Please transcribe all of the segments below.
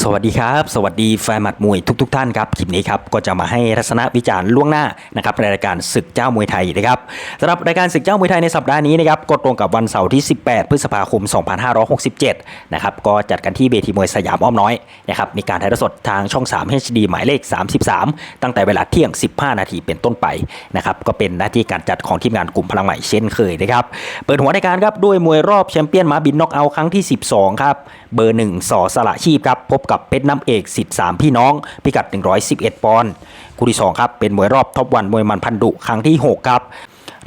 สวัสดีครับ สวัสดีแฟนหมัดมวยทุกๆทท่านครับคลิปนี้ครับก็จะมาให้ทัศนวิจารณ์ล่วงหน้านะครับในรายการศึกเจ้ามวยไทยนะครับสำหรับรายการศึกเจ้ามวยไทยในสัปดาห์นี้นะครับก็ตรงกับวันเสาร์ที่ 18 พฤษภาคม 2567 นะครับก็จัดกันที่เวทีมวยสยามอ้อมน้อยนะครับมีการถ่ายทอดสดทางช่อง 3 HD หมายเลข 33 ตั้งแต่เวลาเที่ยง 15 นาทีเป็นต้นไปนะครับก็เป็นหน้าที่การจัดของทีมงานกลุ่มพลังใหม่เช่นเคยนะครับเปิดหัวรายการครับด้วยมวยรอบแชมเปี้ยนม้าบินน็อกเอาท์ครั้งที่ 12 ครับเบอร์1สอสละชีพครับพบกับเพชรน้ำเอกสิทธิ์สามพี่น้อง พิกัด 111 ปอนด์คู่ที่ 2 ครับ เป็นมวยรอบท็อปวันมวยมันพันดุครั้งที่ 6 ครับ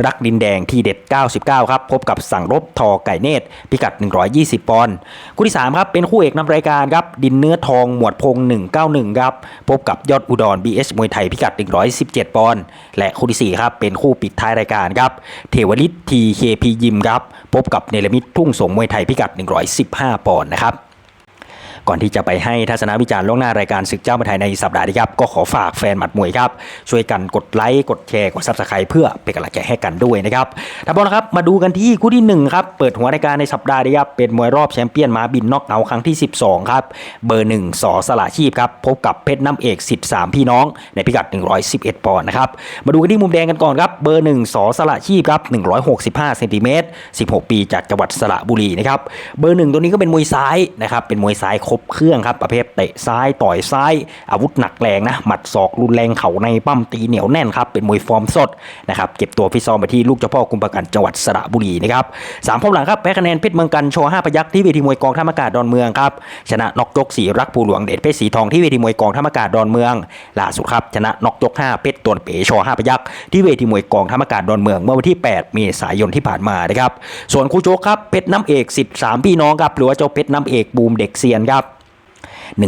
รักดินแดงที่เด็ด 99 ครับ พบกับสั่งรบทอไก่เนตร พิกัด 120 ปอนด์คู่ที่ 3 ครับ เป็นคู่เอกนำรายการครับ ดินเนื้อทองหมวดพง 191 ครับ พบกับยอดอุดร BS มวยไทย พิกัด 117 ปอนด์และคู่ที่ 4 ครับ เป็นคู่ปิดท้ายรายการครับ เทวลิต TKP ยิมครับ พบกับเนลมิตทุ่งสงมวยไทย พิกัด 115 ปอนด์นะครับ ก่อนที่จะไปให้ทัศนวิจารณ์ล่วงหน้ารายการศึกเจ้ามาไทยในสัปดาห์นี้ครับ ก็ขอฝากแฟนหมัดมวยครับ ช่วยกันกดไลค์กดแชร์กดซับสไครต์เพื่อเป็นกำลังใจให้กันด้วยนะครับท่านผู้ชมครับมาดูกันที่คู่ที่ 1 ครับ เปิดหัวรายการในสัปดาห์นี้ครับเป็นมวยรอบแชมเปี้ยนมาบินน็อกเอาครั้งที่ 12 ครับ เบอร์ 1สอสละชีพครับพบกับเพชรน้ำเอกสิทธิ์สามพี่น้องในพิกัด 111 ปอนด์นะครับมาดูกันที่มุมแดงกันก่อนครับเบอร์ 1สอสละชีพครับ165เซนติเมตร16 ปีจากจังหวัดสระบุรีนะครับเบอร์หนึ่งตัวนี้ก็เป็นมวยซ้ายนะครับเป็นมวยซ้ายคบเครื่องครับประเภทเตะซ้ายต่อยซ้าย อาวุธหนักแรงนะ หมัดศอกรุนแรงเข่าในปั้มตีเหนียวแน่นครับเป็นมวยฟอร์มสดนะครับเก็บตัวฟิตซ้อมไปที่ลูกเจ้าพ่อกุมประกันจังหวัดสระบุรีนะครับสามพบหลังครับแพ้คะแนนเพชรเมืองกันโชว์ห้าพยักที่เวทีมวยกองท่ามอากาศดอนเมืองครับชนะนกยกสีรักภูหลวงเดชเพชรสีทองที่เวทีมวยกองท่ามอากาศดอนเมืองล่าสุดครับชนะนกยกห้าเพชรตวนเป๋โชว์ห้าพยักที่เวทีมวยกองท่ามอากาศดอนเมืองเมื่อวันที่ 8 เมษายนที่ผ่านมานะครับส่วนคู่โจกครับเพชรน้ำเอกสิทธิ์สามพี่น้องครับหรือว่าเจ้าเพชรน้ำเอกบูมเด็กเซียนครับ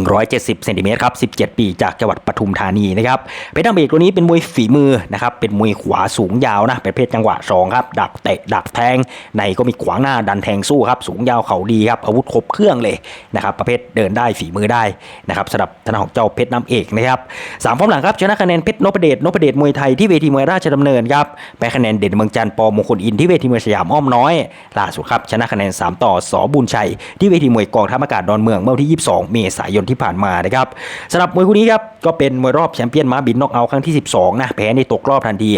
170เซนติเมตรครับ 17 ปีจากจังหวัดปทุมธานีนะครับเพชรน้ำเอกตัวนี้เป็นมวยฝีมือนะครับเป็นมวยขวาสูงยาวนะเป็นเพศจังหวะ2ครับดักเตะดักแทงในก็มีขวางหน้าดันแทงสู้ครับสูงยาวเข่าดีครับอาวุธครบเครื่องเลยนะครับประเภทเดินได้ฝีมือได้นะครับสำหรับทาของเจ้าเพชรน้ำเอกนะครับสามพร้อมหลังครับชนะคะแนนเพชรนพเดชนพเดชมวยไทยที่เวทีมวยราชดำเนินครับแพ้คะแนนเด่นเมืองจันทร์ปอมงคลอินที่เวทีมวยสยามอ้อมน้อยล่าสุดครับชนะคะแนน 3 ต่อสอบุญชัย ที่เวทีมวยกองทัพอากาศดอนเมืองเมื่อวันที่ 22 เมษายนยนที่ผ่านมานะครับสำหรับมวยคู่นี้ครับก็เป็นมวยรอบแชมเปี้ยนม้าบินน็อกเอาท์ครั้งที่ 12นะแพ้ในตกรอบทันที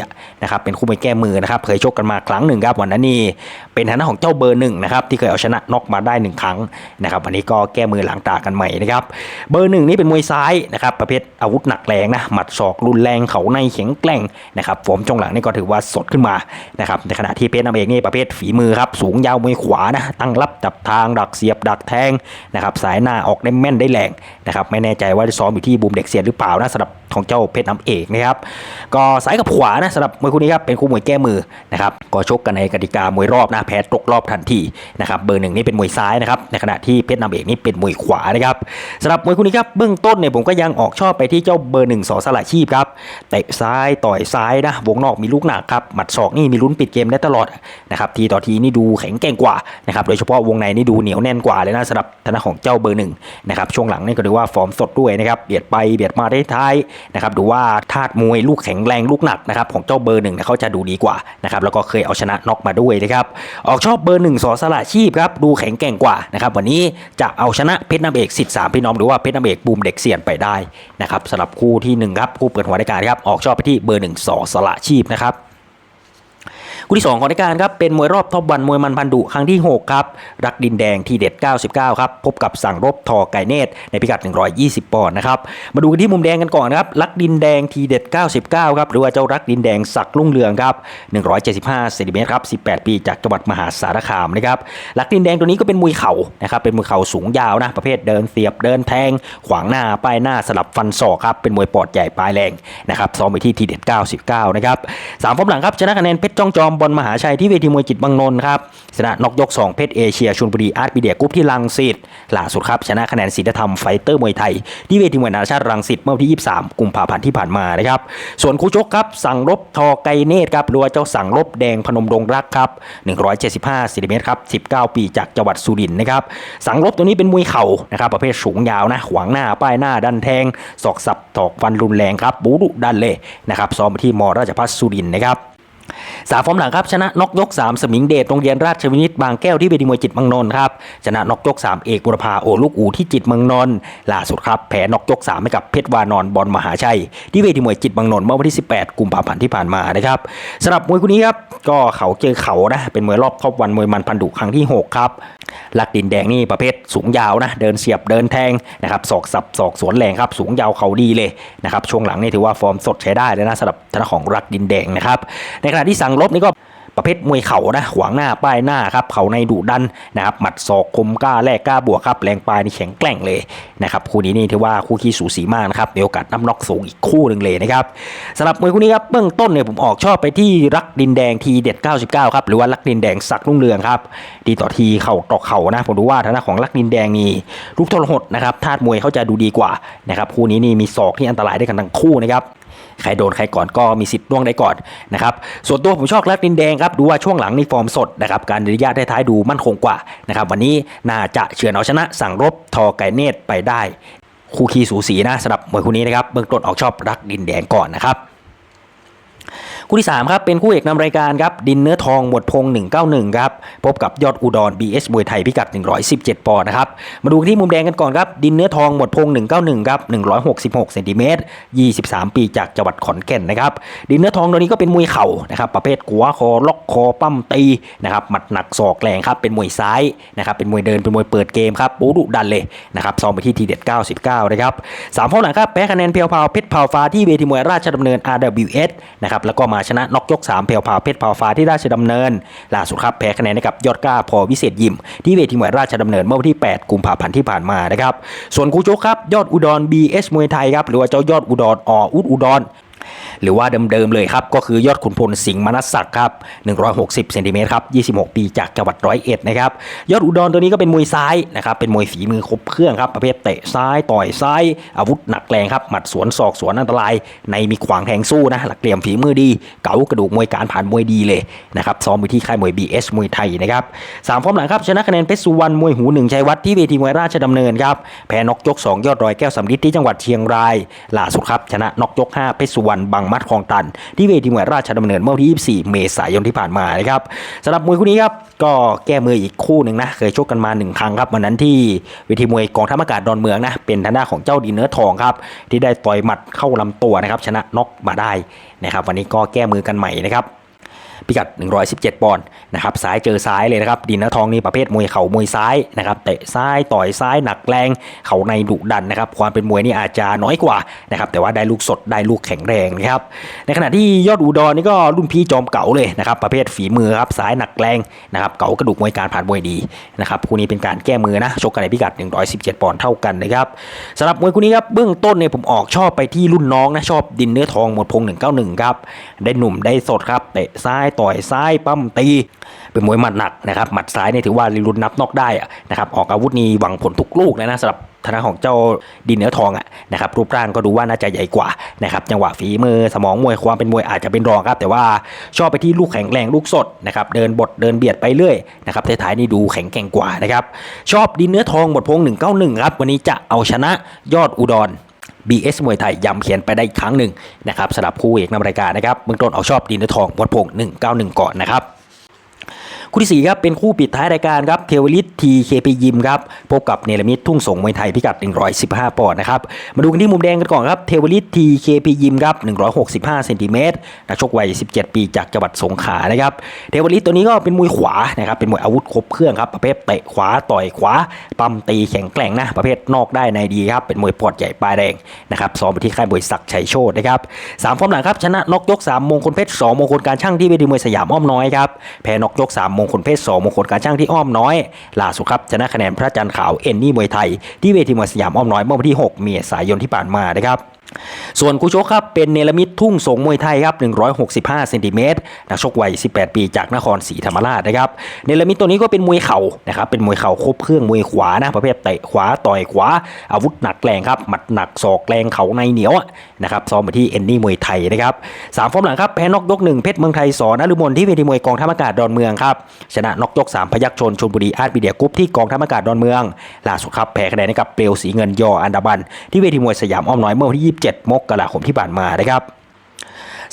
นะครับเป็นคู่มวยแก้มือนะครับเคยชกกันมาครั้งหนึ่งครับวันนั้นนี่เป็นฐานะของเจ้าเบอร์หนึ่งนะครับที่เคยเอาชนะน็อกมาได้หนึ่งครั้งนะครับวันนี้ก็แก้มือหลังตากันใหม่นะครับเบอร์หนึ่งนี่เป็นมวยซ้ายนะครับประเภทอาวุธหนักแรงนะหมัดศอกรุนแรงเขาในแข็งแกร่งนะครับฟอร์มจงหลังนี่ก็ถือว่าสดขึ้นมานะครับในขณะที่เพชรน้ำเอกนี่ประเภทฝีมือครับสูงยาวมวยขวานะตั้งรับจับทางดักเสียบดักแทงนะครับสายหน้าออกได้แม่นได้แรงนะครับไม่แน่ใจว่าได้ซ้อมอยู่ที่บูมเด็กเสียนหรือเปล่านะสำหรับของเจ้าเพชรน้ำเอกนะครับก็ซ้ายกับขวานะสำหรับมวยคู่นี้ครับเป็นคู่มวยแก้มือนะครับก็ชกกันในกติกามวยรอบนะแพ้ตกรอบทันทีนะครับเบอร์หนึ่งนี่เป็นมวยซ้ายนะครับในขณะที่เพชรน้ำเอกนี่เป็นมวยขวานะครับสำหรับมวยคู่นี้ครับเบื้องต้นเนี่ยผมก็ยังออกชอบไปที่เจ้าเบอร์หนึ่งสอสละชีพครับเตะซ้ายต่อยซ้ายนะวงนอกมีลูกหนักครับหมัดศอกนี่มีลุ้นปิดเกมได้ตลอดนะครับทีต่อทีนี่ดูแข็งแกร่งกว่านะครับโดยเฉพาะวงในนี่ดูเหนียวแน่นกว่าเลยนะสำหรับทางด้านของเจ้าเบอร์หนึ่งนะครับช่วงหลังนี่ก็ถือว่าฟอร์มสดด้วยนะครับเบียดไปเบียดมาได้ท้ายนะครับดูว่าธาตุมวยลูกแข็งแรงลูกหนักนะครับของเจ้าเบอร์หนึ่งเนี่ยเขาจะดูดีกว่านะครับแล้วก็เคยเอาชนะน็อกมาด้วยนะครับออกชอบเบอร์หนึ่งสอสละชีพครับดูแข็งแกร่งกว่านะครับวันนี้จะเอาชนะเพชรน้ำเอกสิทธิ์สามพี่น้องหรือว่าเพชรน้ำเอกบูมเด็กเสียนไปได้นะครับสำหรับคู่ที่หนึ่งครับคู่เปิดหัวรายการครับออกชอบไปที่เบอร์หนึ่งสอสละชีพนะครับ คู่ที่ 2 ของรายการครับเป็นมวยรอบท็อปวันมวยมันพันดุครั้งที่ 6 ครับ รักดินแดงทีเด็ด 99 ครับ พบกับสั่งรบทอไก่เนตรในพิกัด 120 ปอนด์นะครับ มาดูกันที่มุมแดงกันก่อนนะครับ รักดินแดงทีเด็ด 99 ครับ หรือว่าเจ้ารักดินแดงสักลุ่งเรืองครับ 175เซนติเมตรครับ 18 ปีจากจังหวัดมหาสารคามนะครับ รักดินแดงตัวนี้ก็เป็นมวยเข่านะครับ เป็นมวยเข่าสูงยาวนะ ประเภทเดินเสียบเดินแทง ขวางหน้าป้ายหน้าสลับฟันศอกครับ เป็นมวยปอดใหญ่ปลายแรงนะครับ ซ้อมไปที่ทีเด็ด 99 นะครับสามฟอร์มหลังครับชนะคะแนนเพชรจ้องจอมบอลมหาชัยที่เวทีมวยจิตบางนนท์ครับชนะนอกยก 2 เพชรเอเชียชลบุรีอาร์ตบีเดียกรุ๊ปที่ลังสิตล่าสุดครับชนะคะแนนศิลธรรมไฟเตอร์มวยไทย ที่เวทีมวยนานาชาติรังสิตเมื่อวันที่ 23 กุมภาพันธ์ที่ผ่านมานะครับส่วนคู่ชกครับสั่งรบทอไกเนตครับหรือว่าเจ้าสั่งรบแดงพนมดงรักครับ175ซนติเมตรครับ19 ปีจากจังหวัดสุรินทร์นะครับสั่งรบตัวนี้เป็นมวยเข่านะครับประเภทสูงยาวนะขวางหน้าป้ายหน้าดันแทงศอกสับถอกฟันรุนแรงครับบูดุดันเลยนะครับซ้อมที่มราชพัฒสุรินทร์นะครับ สามฟอร์มหลังครับชนะนกยก 3 สมิงเดชโรงเรียนราชวินิตบางแก้วที่เวทีมวยจิตรเมังนนท์ครับชนะนกยก 3 เอกบุรพาโอลูกอูที่จิตรเมืองนนท์ล่าสุดครับแพ้นกยก 3 ให้กับเพชรวานอนบอลมหาชัย ที่เวทีมวยจิตรเมืองนนท์เมื่อวันที่ 18 กุมภาพันธ์ที่ผ่านมานะครับสำหรับมวยคู่นี้ครับก็เขาเจอเขานะเป็นมวยรอบท็อปวันมวยมันพันดุครั้งที่หกครับ ลักดินแดงนี่ประเภทสูงยาวนะเดินเสียบเดินแทงนะครับศอกสับศอกสวนแรงครับสูงยาวเขาดีเลยนะครับช่วงหลังนี่ถือว่าฟอร์มสดใช้ได้เลยนะสำหรับทางของรักดินแดงนะครับในขณะที่สังลบนี่ก็ ประเภทมวยเข่านะขวางหน้าป้ายหน้าครับเข่าในดุดันนะครับหมัดศอกคมกล้าแลกกล้าบวกครับแรงปลายนี่แข็งแกร่งเลยนะครับคู่นี้นี่ถือว่าคู่ขี้สูสีมากนะครับมีโอกาสน้ำน็อกสูงอีกคู่หนึ่งเลยนะครับสำหรับมวยคู่นี้ครับเบื้องต้นเนี่ยผมออกชอบไปที่รักดินแดงทีเด็ด 99 ครับหรือว่ารักดินแดงสักรุ่งเรืองครับดีต่อทีเข่าต่อเข่านะผมดูว่าทางด้านของรักดินแดงนี่ลูกทรหดนะครับธาตุมวยเขาจะดูดีกว่านะครับคู่นี้นี่มีศอกที่อันตรายได้กันทั้งคู่นะครับ ใครโดนใครก่อนก็มีสิทธิ์ล่วงได้ก่อนนะครับส่วนตัวผมชอบรักดินแดงครับดูว่าช่วงหลังในฟอร์มสดนะครับการอนุญาตได้ท้ายดูมั่นคงกว่านะครับวันนี้น่าจะเฉือนเอาชนะสั่งรบทอไก่เนตรไปได้คู่คีสูสีนะสำหรับมวยคู่นี้นะครับเบื้องต้นออกชอบรักดินแดงก่อนนะครับ คู่ที่3ครับเป็นคู่เอกนำรายการครับดินเนื้อทองหมดพง 191 ครับ พบกับยอดอุดร BS มวยไทยพิกัด 117 ปอนด์นะครับ มาดูที่มุมแดงกันก่อนครับ ดินเนื้อทองหมดพง 191 ครับ 166เซนติเมตร 23 ปีจากจังหวัดขอนแก่นนะครับ ดินเนื้อทองตัวนี้ก็เป็นมวยเข่านะครับ ประเภทกัวคอล็อกคอปั้มตีนะครับ หมัดหนักศอกแรงครับ เป็นมวยซ้ายนะครับ เป็นมวยเดิน เป็นมวยเปิดเกมครับปูดุดันเลยนะครับ ซ้อมไปที่ทีเด็ด 99 นะครับสามข้อหลังครับ แพ้คะแนนเพียวพาวเพชรพาวฟ้าที่เวทีมวยราชดำเนิน RWS นะครับ แล้วก็มาชนะน็อกยก3เพียวพาเพชรพาฟ้าที่ราชดำเนิน ล่าสุดครับแพ้คะแนนให้กับยอดกล้าพอวิเศษยิม ที่เวทีมวยราชดำเนินเมื่อวันที่ 8 กุมภาพันธ์ที่ผ่านมานะครับส่วนคู่ชกครับยอดอุดร BS มวยไทยครับหรือว่าเจ้ายอดอุดรออุดอุดร หรือว่าเดิมๆเลยครับ ก็คือยอดขุนพลสิงห์มนัสศักดิ์ครับ 160เซนติเมตรครับ 26 ปีจากจังหวัดร้อยเอ็ดนะครับ ยอดอุดรตัวนี้ก็เป็นมวยซ้ายนะครับ เป็นมวยฝีมือครบเครื่องครับ ประเภทเตะซ้ายต่อยซ้าย อาวุธหนักแรงครับ หมัดสวนศอกสวนอันตราย ในมีขวางแทงสู้นะ หลักเหลี่ยมฝีมือดี เก๋ากระดูกมวยการผ่านมวยดีเลยนะครับ ซ้อมอยู่ที่ค่ายมวย BS มวยไทยนะครับสามฟอร์มหลังครับชนะคะแนนเพชรสุวรรณมวยหูหนึ่งชัยวัฒน์ที่เวทีมวยราชดำเนินครับ แพ้นกยก 2 ยอดรอยแก้วสำลิดที่จังหวัดเชียงราย ล่าสุดครับชนะนกยก 5 เพชรสุวรรณบางมัดคลองตัน ที่เวทีมวยราชดำเนินเมื่อวันที่ 24 เมษายนที่ผ่านมานะครับสำหรับมวยคู่นี้ครับก็แก้มืออีกคู่หนึ่งนะเคยชกกันมาหนึ่งครั้งครับวันนั้นที่เวทีมวยกองทัพอากาศดอนเมืองนะเป็นทางด้านของเจ้าดีเนื้อทองครับที่ได้ต่อยหมัดเข้าลำตัวนะครับชนะน็อกมาได้นะครับ วันนี้ก็แก้มือกันใหม่นะครับ พิกัด 117 ปอนด์นะครับซ้ายเจอซ้ายเลยนะครับดินเนื้อทองนี่ประเภทมวยเข่ามวยซ้ายนะครับเตะซ้ายต่อยซ้ายหนักแรงเข่าในดุดันนะครับความเป็นมวยนี่อาจจะน้อยกว่านะครับแต่ว่าได้ลูกสดได้ลูกแข็งแรงนะครับในขณะที่ยอดอุดรนี่ก็รุ่นพี่จอมเก่าเลยนะครับประเภทฝีมือครับซ้ายหนักแรงนะครับเก่ากระดูกมวยการผ่านมวยดีนะครับคู่นี้เป็นการแก้มือนะชกกันในพิกัด 117 ปอนด์เท่ากันนะครับสำหรับมวยคู่นี้ครับเบื้องต้นเนี่ยผมออกชอบไปที่รุ่นน้องนะชอบดินเนื้อทองหมดพง191ครับได้หนุ่มได้สดครับเตะซ้ายต่อยซ้ายปั้มตี เป็นมวยหมัดหนักนะครับหมัดซ้ายเนี่ยถือว่ารุนนับนอกได้นะครับออกอาวุธนี่หวังผลทุกลูกเลยนะสำหรับทางด้าของเจ้าดินเนื้อทองอะนะครับรูปร่างก็ดูว่าน่าจะใหญ่กว่านะครับจังหวะฝีมือสมองมวยความเป็นมวยอาจจะเป็นรองครับ แต่ว่าชอบไปที่ลูกแข็งแรงลูกสดนะครับเดินบทเดินเบียดไปเรื่อยนะครับท้ายๆนี่ดูแข็งแกร่งกว่านะครับชอบดินเนื้อทองหมดพง191ครับวันนี้จะเอาชนะยอดอุดร BS มวยไทยย้ำเขียนไปได้อีกครั้งหนึ่งนะครับสำหรับคู่เอกนำรายการนะครับเบื้องต้นเอาชอบดินเนื้อทองหมดพง191 ก่อนนะครับ คู่ที่สี่ครับเป็นคู่ปิดท้ายรายการครับเทวลิตทีเคพียิมครับพบกับเนรมิตทุ่งสงมวยไทยพิกัด 115 ปอนด์นะครับมาดูกันที่มุมแดงกันก่อนครับเทวลิตทีเคพียิมครับ165เซนติเมตรนักชกวัย 17 ปีจากจังหวัดสงขลานะครับเทวลิตตัวนี้ก็เป็นมวยขวานะครับเป็นมวยอาวุธครบเครื่องครับประเภทเตะขวาต่อยขวาปั๊มตีแข็งแกร่งนะประเภทนอกได้ในดีครับเป็นมวยปอดใหญ่ปลายแดงนะครับซ้อมไปที่ค่ายมวยศักชัยโชตนะครับสามฟอร์มหลังครับชนะนกยกสามมงคลเพชรสองมงคลการช่างที่เวทีมวยสยามอ้อมน้อยครับแพ้นกยกสามงคลเพชรสองมงคลการช่างที่อ้อมน้อยล่าสุดครับชนะคะแนนพระจันทร์ขาวเอ็นนี่มวยไทยที่เวทีมวยสยามอ้อมน้อยเมื่อวันที่ 6 เมษายนที่ผ่านมานะครับ ส่วนคู่ชกครับเป็นเนลมิตทุ่งสงมวยไทยครับ 165เซนติเมตรนักชกวัย 18 ปีจากนครศรีธรรมราชนะครับเนลมิตตัวนี้ก็เป็นมวยเข่านะครับเป็นมวยเข่าครบเครื่องมวยขวานะประเภทเตะขวาต่อยขวา อาวุธหนักแรงครับหมัดหนักศอกแรงเข่าในเหนียวอะนะครับซ้อมไปที่เอนนี่มวยไทยนะครับสามฟอร์มหลังครับแพ้นกยกหนึ่งเพชรเมืองไทยสอนฤมลที่เวทีมวยกองทัพอากาศดอนเมืองครับชนะนกยกสามพยัคฆ์ชนชลบุรีอาร์ตบีเดียกรุ๊ปที่กองทัพอากาศดอนเมืองล่าสุดครับแพ้คะแนนให้กับเปลวสีเงินยออันดาบันที่เวทีมวยสยามอ้อมน้อยเมื่อวันที่27 มกราคมที่ผ่านมานะครับ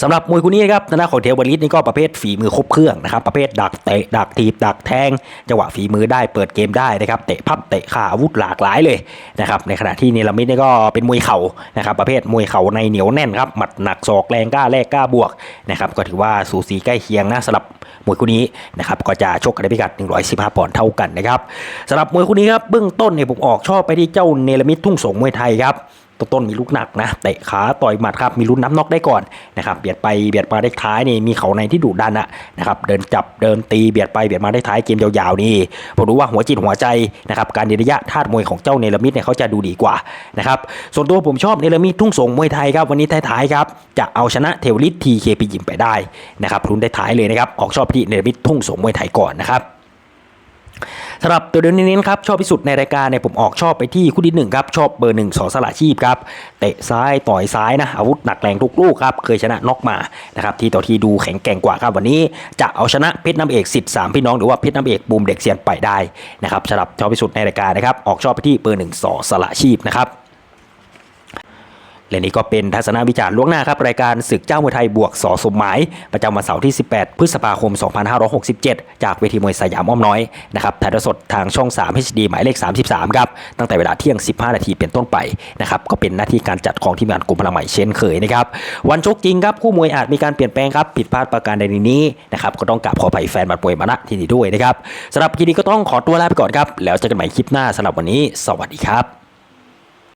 สำหรับมวยคู่นี้นะครับทางด้านของเทวบริสนี่ก็ประเภทฝีมือครบเครื่องนะครับ ประเภทดักเตะดักทีบดักแทงจังหวะฝีมือได้เปิดเกมได้นะครับเตะพับเตะขาอาวุธหลากหลายเลยนะครับในขณะที่เนลมิตนี่ก็เป็นมวยเข่านะครับ ประเภทมวยเข่าในเหนียวแน่นครับหมัดหนักศอกแรงกล้าแลกกล้าบวกนะครับก็ถือว่าสูสีใกล้เคียงนะสำหรับมวยคู่นี้นะครับก็จะชกกันในพิกัด 115 ปอนด์เท่ากันนะครับสำหรับมวยคู่นี้ครับเบื้องต้นเนี่ยผมออกชอบไปที่เจ้าเนลมิตทุ่งสงมวยไทยครับ ต้นต้นมีลูกหนักนะเตะขาต่อยหมัดครับมีลุ้นน้ำนอกได้ก่อนนะครับเบียดไปเบียดมาได้ท้ายนี่มีเขาในที่ดุดันอะนะครับเดินจับเดินตีเบียดไปเบียดมาได้ท้ายเกมยาวๆนี่ผมรู้ว่าหัวจิตหัวใจนะครับการเดนระยะธาตุมวยของเจ้าเนลมิตเนี่ยเขาจะดูดีกว่านะครับส่วนตัวผมชอบเนลมิตทุ่งสงมวยไทยครับวันนี้ท้ายๆครับจะเอาชนะเทวลิตทีเคปียิมไปได้นะครับลุ้นได้ท้ายเลยนะครับออกชอบที่เนลมิตทุ่งสงมวยไทยก่อนนะครับ สำหรับตัวเดินนี้นะครับชอบที่สุดในรายการเนี่ยผมออกชอบไปที่คู่ที่หนึ่งครับชอบเบอร์หนึ่งสอสละชีพครับเตะซ้ายต่อยซ้ายนะอาวุธหนักแรงทุกลูกครับเคยชนะน็อกมานะครับที่ต่อที่ดูแข็งแกร่งกว่าครับวันนี้จะเอาชนะเพชรน้ำเอกสิทธิ์สามพี่น้องหรือว่าเพชรน้ำเอกบูมเด็กเซียนไปได้นะครับสำหรับชอบที่สุดในรายการนะครับออกชอบไปที่เบอร์หนึ่งสอสละชีพนะครับ และนี่ก็เป็นทัศนวิจารณ์ล่วงหน้าครับรายการศึกเจ้ามวยไทยบวกสอสมหมาย ประจำวันเสาร์ที่ 18 พฤษภาคม 2567 จากเวทีมวยสยามอ้อมน้อยนะครับถ่ายทอดสดทางช่อง 3 HD หมายเลข 33 ครับตั้งแต่เวลาเที่ยง 15 นาทีเป็นต้นไปนะครับก็เป็นหน้าที่การจัดของทีมงานกลุ่มพลังใหม่เช่นเคยนะครับวันชกจริงครับคู่มวยอาจมีการเปลี่ยนแปลงครับผิดพลาดประการใดในนี้นะครับก็ต้องกราบขออภัยแฟนบัตรมวยมาณที่นี่ด้วยนะครับสำหรับคลิปนี้ก็ต้องขอตัวลาไปก่อนครับแล้วเจอกันใหม่คลิปหน้าสำหรับวันนี้ สวัสดีครับ